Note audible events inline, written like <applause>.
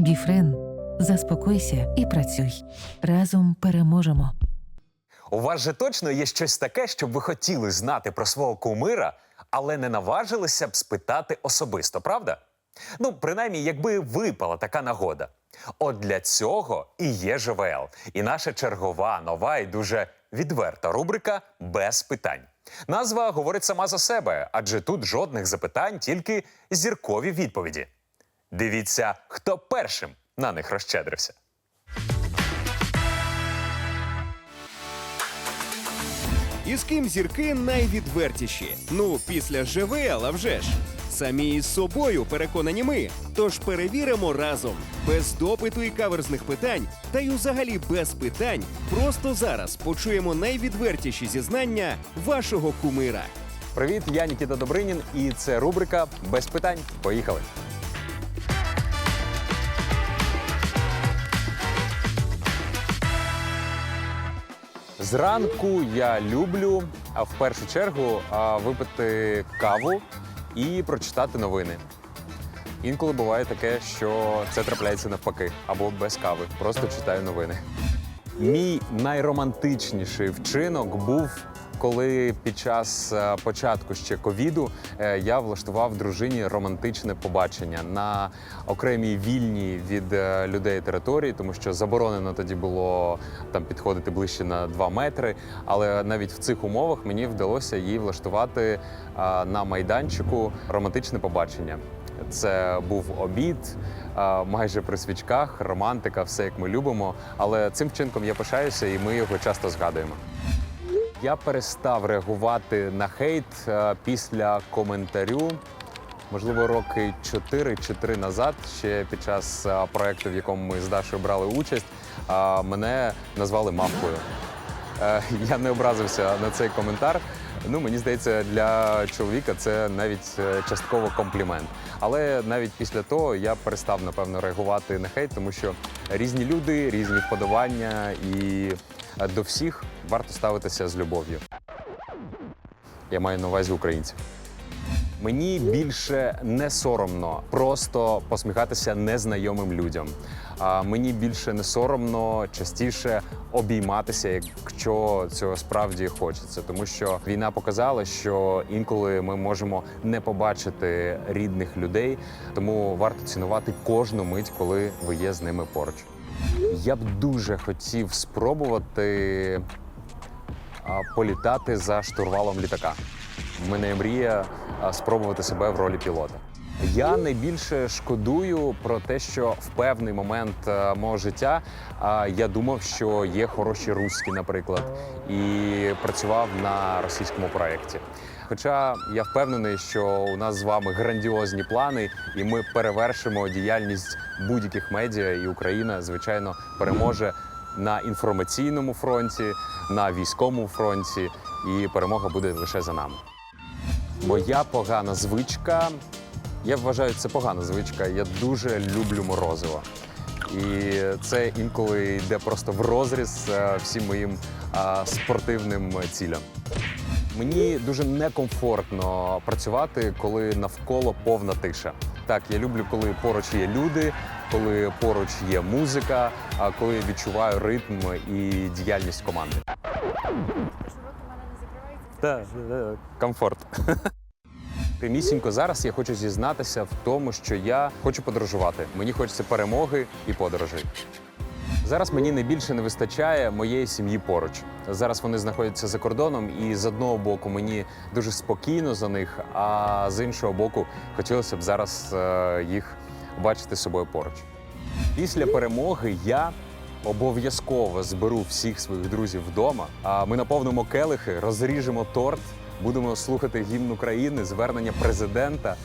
Біфрен, заспокойся і працюй. Разом переможемо. У вас же точно є щось таке, що б ви хотіли знати про свого кумира, але не наважилися б спитати особисто, правда? Ну, принаймні, якби випала така нагода. От для цього і є ЖВЛ, і наша чергова, нова і дуже відверта рубрика без питань. Назва говорить сама за себе, адже тут жодних запитань, тільки зіркові відповіді. Дивіться, хто першим на них розщедрився. І з ким зірки найвідвертіші? Ну, після ЖВЛ, а вже ж. Самі із собою переконані ми. Тож перевіримо разом, без допиту і каверзних питань, та й взагалі без питань. Просто зараз почуємо найвідвертіші зізнання вашого кумира. Привіт, я Нікіта Добринін, і це рубрика без питань. Поїхали. Зранку я люблю в першу чергу випити каву і прочитати новини. Інколи буває таке, що це трапляється навпаки або без кави. Просто читаю новини. Мій найромантичніший вчинок був, коли під час е, початку ще ковіду е, я влаштував дружині романтичне побачення на окремій вільній від е, людей території, тому що заборонено тоді було там підходити ближче на 2 метри. Але навіть в цих умовах мені вдалося їй влаштувати на майданчику романтичне побачення. Це був обід, майже при свічках, романтика, все як ми любимо. Але цим вчинком я пишаюся, і ми його часто згадуємо. Я перестав реагувати на хейт е, після коментарю. Можливо, роки 4 чи 3 назад, ще під час е, проекту, в якому ми з Дашою брали участь, мене назвали мавкою. Е, Я не образився на цей коментар. Ну, мені здається, для чоловіка це навіть е, частково комплімент. Але навіть після того я перестав напевно реагувати на хейт, тому що різні люди, різні вподобання, і е, до всіх варто ставитися з любов'ю. Я маю на увазі українців. Мені більше не соромно просто посміхатися незнайомим людям. А мені більше не соромно частіше обійматися, якщо цього справді хочеться. Тому що війна показала, що інколи ми можемо не побачити рідних людей, тому варто цінувати кожну мить, коли ви є з ними поруч. Я б дуже хотів спробувати політати за штурвалом літака. В мене є мрія спробувати себе в ролі пілота. Я найбільше шкодую про те, що в певний момент мого життя я думав, що є хороші руські, наприклад, і працював на російському проєкті. Хоча я впевнений, що у нас з вами грандіозні плани, і ми перевершимо діяльність будь-яких медіа, і Україна, звичайно, переможе на інформаційному фронті, на військовому фронті, і перемога буде лише за нами. Моя погана звичка. Я вважаю, це погана звичка. Я дуже люблю морозиво. І це інколи йде просто в розріз е, всім моїм спортивним цілям. Мені дуже некомфортно працювати, коли навколо повна тиша. Так, я люблю, коли поруч є люди, коли поруч є музика, а коли я відчуваю ритм і діяльність команди. Так, комфорт. <laughs> Прямісінько зараз я хочу зізнатися в тому, що я хочу подорожувати. Мені хочеться перемоги і подорожей. Зараз мені найбільше не вистачає моєї сім'ї поруч. Зараз вони знаходяться за кордоном, і з одного боку мені дуже спокійно за них, а з іншого боку, хотілося б зараз е, їх бачити собою поруч. Після перемоги я обов'язково зберу всіх своїх друзів вдома. А ми наповнимо келихи, розріжемо торт, будемо слухати гімн України, звернення президента